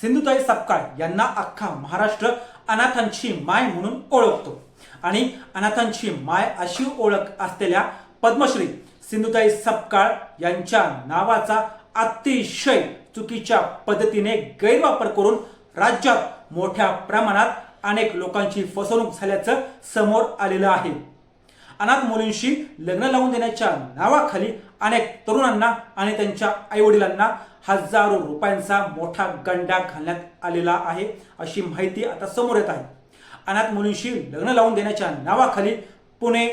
सिंधुताई सपकाळ यांना अख्खा महाराष्ट्र अनाथांची माय म्हणून ओळखतो. आणि अनाथांची माय अशी ओळख असलेल्या पद्मश्री सिंधुताई सपकाळ यांच्या नावाचा अतिशय चुकीच्या पद्धतीने गैरवापर करून राज्यात मोठ्या प्रमाणात अनेक लोकांची फसवणूक झाल्याचं समोर आलेलं आहे. अनाथ मुलींशी लग्न लावून देण्याच्या नावाखाली अनेक तरुणांना आणि त्यांच्या आईवडिलांना हजारो रुपयांचा मोठा गंडा घालण्यात आलेला आहे अशी माहिती आता समोर येत आहे. अनाथ मुलींशी लग्न लावून देण्याच्या नावाखाली पुणे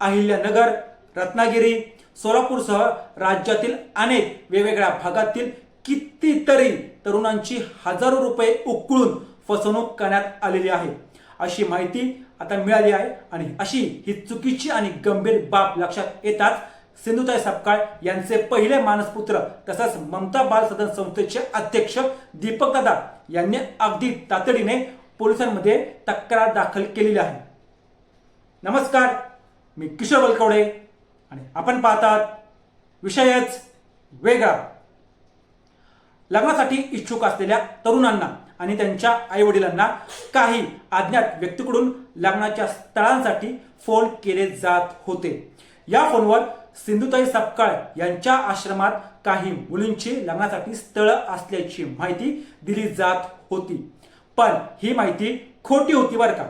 अहिल्यानगर रत्नागिरी सोलापूरसह राज्यातील अनेक वेगवेगळ्या भागातील कितीतरी तरुणांची हजारो रुपये उकळून फसवणूक करण्यात आलेली आहे. अशी माहिती आता मिळाली आहे आणि अशी ही चुकीची आणि गंभीर बाब लक्षात येताच सिंधुताई सपकाळ यांचे पहिले मानसपुत्र तसंच ममता बाल सदन संस्थेचे अध्यक्ष दीपक दादा यांनी अगदी तातडीने पोलिसांमध्ये तक्रार दाखल केलेली आहे. नमस्कार मी किशोर बलकवडे आणि आपण पाहतात विषयच वेगळा. लग्नासाठी इच्छुक असलेल्या तरुणांना आणि त्यांच्या आईवडिलांना काही अज्ञात व्यक्तीकडून लग्नाच्या स्थळांसाठी फोन केले जात होते. या फोनवर सिंधुताई सपकाळ यांच्या आश्रमात काही मुलींची लग्नासाठी स्थळ असल्याची माहिती दिली जात होती. पण ही माहिती खोटी होती बरं का?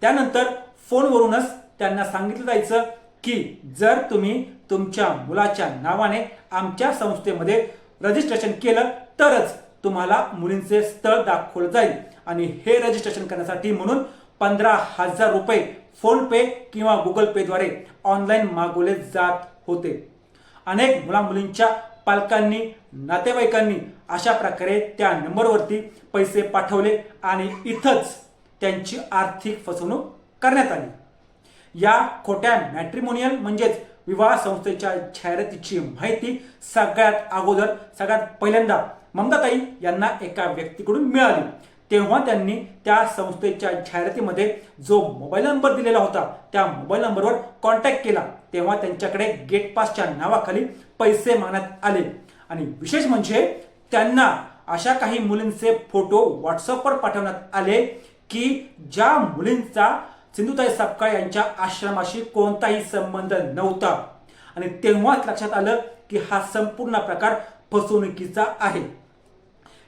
त्यानंतर फोनवरूनच त्यांना सांगितलं जायचं की जर तुम्ही तुमच्या मुलाच्या नावाने आमच्या संस्थेमध्ये रजिस्ट्रेशन केलं तरच तुम्हाला मुलींचे स्थळ दाखवलं जाईल. आणि हे रजिस्ट्रेशन करण्यासाठी म्हणून पंधरा हजार रुपये फोन पे किंवा गुगल पेद्वारे ऑनलाईन मागवले जात होते. अनेक मुलामुलींच्या पालकांनी नातेवाईकांनी अशा प्रकारे त्या नंबरवरती पैसे पाठवले आणि इथंच त्यांची आर्थिक फसवणूक करण्यात आली. या खोट्या मॅट्रिमोनियल म्हणजेच विवाह संस्थेच्या जाहिरातीची माहिती सगळ्यात अगोदर सगळ्यात पहिल्यांदा ममताताई यांना एका व्यक्तीकडून मिळाली. तेव्हा त्यांनी त्या संस्थेच्या जाहिरातीमध्ये जो मोबाईल नंबर दिलेला होता त्या मोबाईल नंबरवर कॉन्टॅक्ट केला. तेव्हा त्यांच्याकडे गेट पासच्या नावाखाली पैसे मागण्यात आले. आणि विशेष म्हणजे त्यांना अशा काही मुलींचे फोटो व्हॉट्सअपवर पाठवण्यात आले की ज्या मुलींचा सिंधुताई सपकाळ यांच्या आश्रमाशी कोणताही संबंध नव्हता. आणि तेव्हाच लक्षात आलं की हा संपूर्ण प्रकार फसवणुकीचा आहे.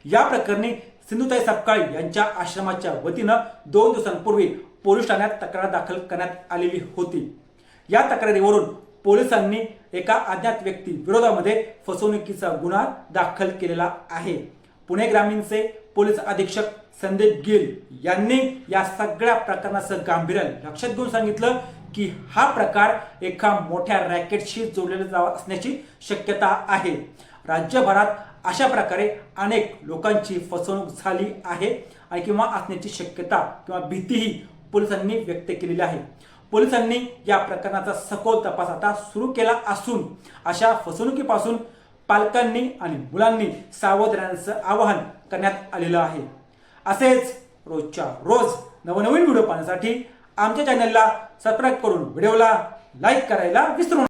या प्रकरणी सिंधुताई सपकाळी यांच्या आश्रमाच्या वतीनं दोन दिवसांपूर्वी पोलीस ठाण्यात तक्रार दाखल करण्यात आलेली होती. या तक्रारीवरून पोलिसांनी एका अज्ञात व्यक्ती विरोधामध्ये फसवणुकीचा गुन्हा दाखल केलेला आहे. पुणे ग्रामीणचे पोलीस अधीक्षक संदीप गिल यांनी या सगळ्या प्रकरणाचं गांभीर्य लक्षात घेऊन सांगितलं की हा प्रकार एका मोठ्या रॅकेटशी जोडलेला जावा असण्याची शक्यता आहे. राज्यभरात अशा प्रकारे अनेक लोकांची फसवणूक झाली आहे आणि किंवा असण्याची शक्यता किंवा भीतीही पोलिसांनी व्यक्त केलेली आहे. पोलिसांनी या प्रकरणाचा सखोल तपास आता सुरू केला असून अशा फसवणुकीपासून पालकांनी आणि मुलांनी सावध राहण्याचं आवाहन करण्यात आलेलं आहे. असेच रोजच्या रोज नवनवीन व्हिडिओ पाहण्यासाठी आमच्या चॅनलला सबस्क्राईब करून व्हिडिओला लाईक करायला विसरू